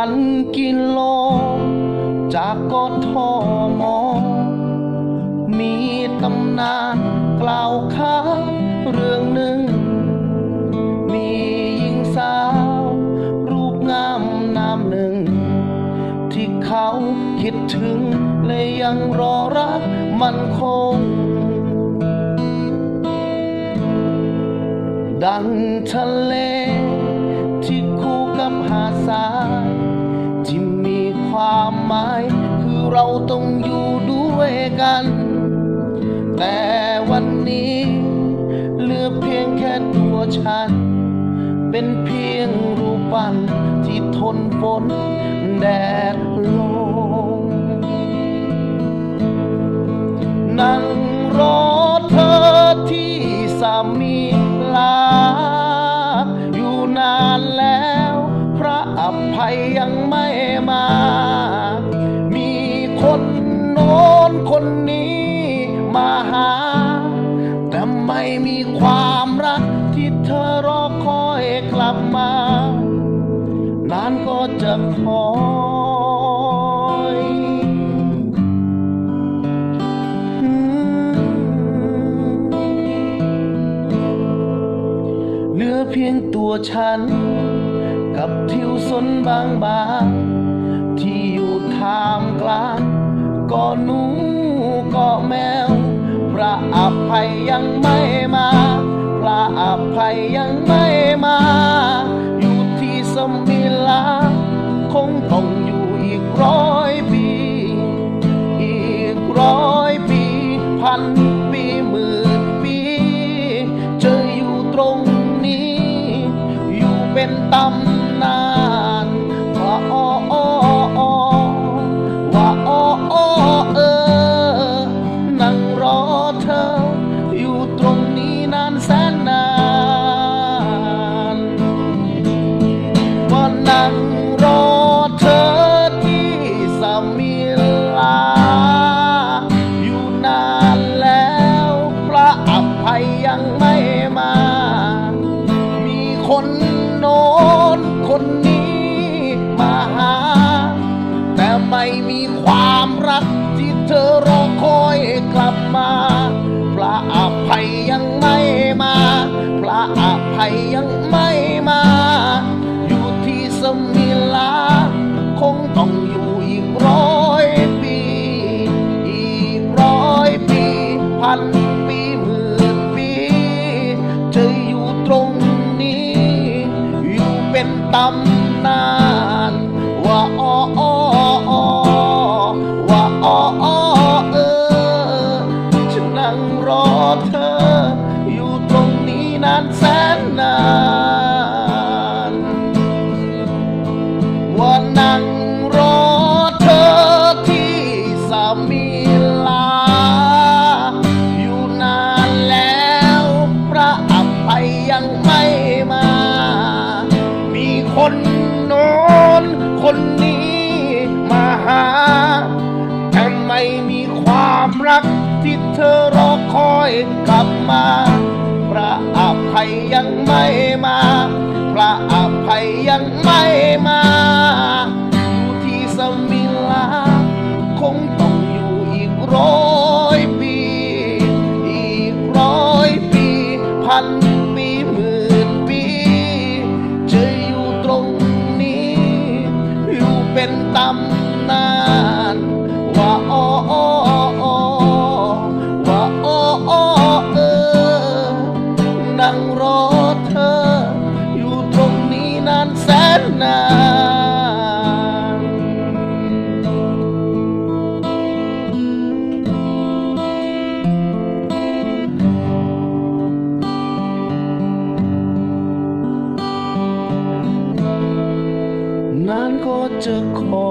พันกิโล จากกทม มีตำนานกล่าวค้าเรื่องหนึ่ง มีหญิงสาว รูปงามนามหนึ่ง ที่เขาคิดถึงและยังรอรักมันคง ดังทะเลที่คู่กับหาดทราย หมาย คือเราต้องอยู่ด้วยกัน แต่วันนี้เหลือเพียงแค่ตัวฉัน เป็นเพียงรูปปั้นที่ทนฝนแดดลมนั่งรอเธอที่สามีลา อยู่นานแล้ว พระอภัยยังไม่มา มาหา แต่ไม่มีความรักที่เธอรอคอยกลับมา นานก็จะคอยเหลือเพียงตัวฉัน กับทิวสนบางบางๆที่อยู่ทามกลางก็หนู ก็แมว พระอภัยยังไม่มา พระอภัยยังไม่มา อยู่ที่สมิลา คงต้องอยู่อีกร้อยปี อีกร้อยปี พันปีหมื่นปีจะอยู่ตรงนี้ อยู่เป็นตำ เธอรอคอยกลับมา พระอภัยยังไม่มา พระอภัยยังไม่มา อยู่ที่สมิลา คงต้องอยู่อีกร้อยปี อีกร้อยปี พันปีหมื่นปีจะอยู่ตรงนี้ อยู่เป็นตำ เธอรอคอยกลับมา พระอภัยยังไม่มา พระอภัยยังไม่มาอยู่ที่สมิลา คงต้องอยู่อีกร้อยปี อีกร้อยปี พันปีหมื่นปี จะอยู่ตรงนี้ อยู่เป็นตำ นั่งรอเธอ อยู่ตรงนี้นานแสนนานนานก็จะคอ